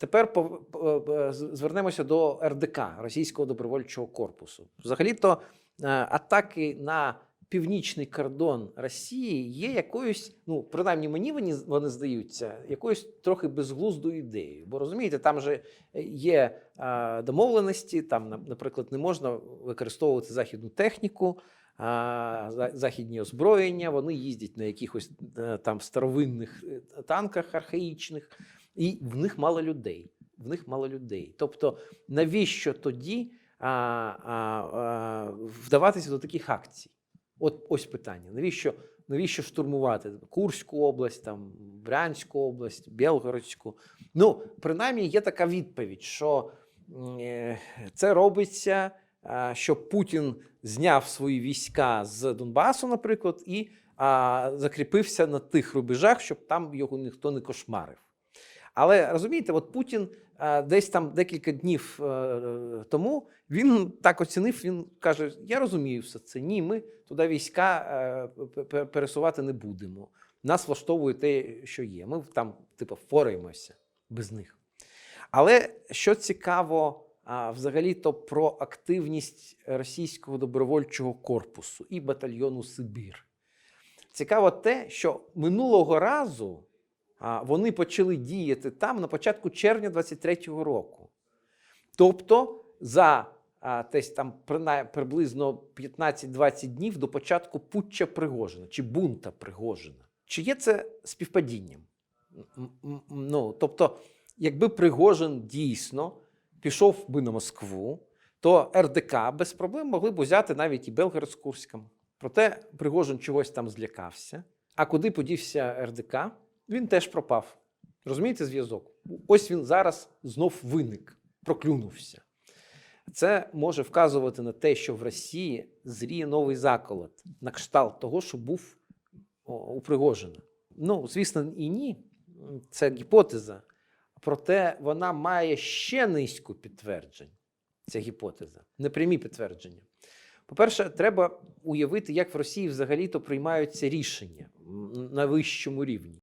Тепер п- з- звернемося до РДК Російського добровольчого корпусу. Взагалі-то е, атаки на північний кордон Росії є якоюсь, ну принаймні мені вони, здаються, якоюсь трохи безглуздою ідеєю. Бо розумієте, там же є е, домовленості, там, на- наприклад, не можна використовувати західну техніку. Західні озброєння, вони їздять на якихось е, там старовинних е, танках архаїчних, і в них мало людей. В них мало людей. Тобто, навіщо тоді а, а, а, вдаватися до таких акцій? От ось питання: навіщо, навіщо штурмувати Курську область, там, Брянську область, Білгородську? Ну, принаймні, є така відповідь, що е, це робиться, щоб Путін зняв свої війська з Донбасу, наприклад, і а, закріпився на тих рубежах, щоб там його ніхто не кошмарив. Але розумієте, от Путін е, десь там декілька днів е, тому він так оцінив. Він каже: Я розумію все це. Ні, ми туди війська е, пересувати не будемо. Нас влаштовує те, що є. Ми там, типу, впораємося без них. Але що цікаво, взагалі-то про активність російського добровольчого корпусу і батальйону Сибір. Цікаво те, що минулого разу вони почали діяти там на початку червня 23-го року. Тобто за десь там приблизно 15-20 днів до початку путча Пригожина чи бунта Пригожина. Чи є це співпадінням? Ну, тобто, якби Пригожин дійсно пішов би на Москву, то РДК без проблем могли б узяти навіть і Белгород з Курськом. Проте Пригожин чогось там злякався. А куди подівся РДК? Він теж пропав. Розумієте зв'язок? Ось він зараз знов виник, проклюнувся. Це може вказувати на те, що в Росії зріє новий заколот на кшталт того, що був у. Ну, звісно, і ні. Це гіпотеза. Проте вона має ще низку підтверджень. Ця гіпотеза, непрямі підтвердження. По-перше, треба уявити, як в Росії взагалі-то приймаються рішення на вищому рівні.